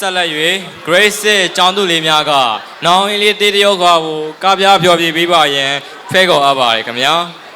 ဆက်လက်၍ Grace 6ကျောင်းသူလေးများကနောင်အင်းလေးတေးတယောက်ကွာကိုကပြားဖျော်ပြပေးပါရန်ဖဲခေါ်အပ်ပါတယ်ခင်ဗျာ။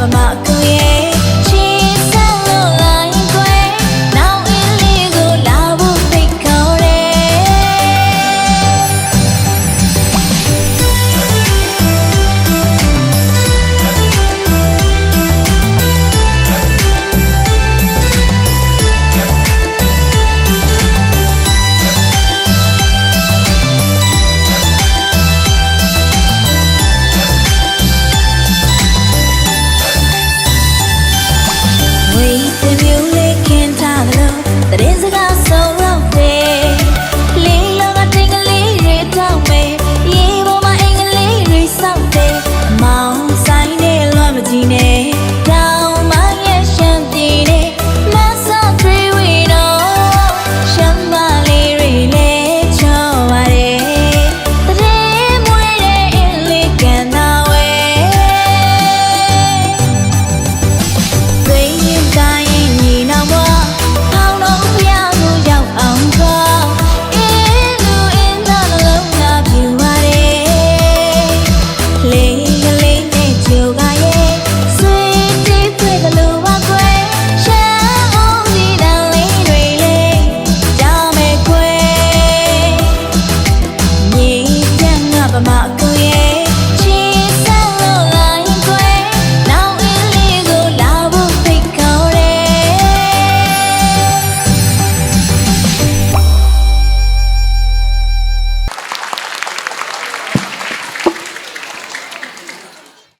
Havama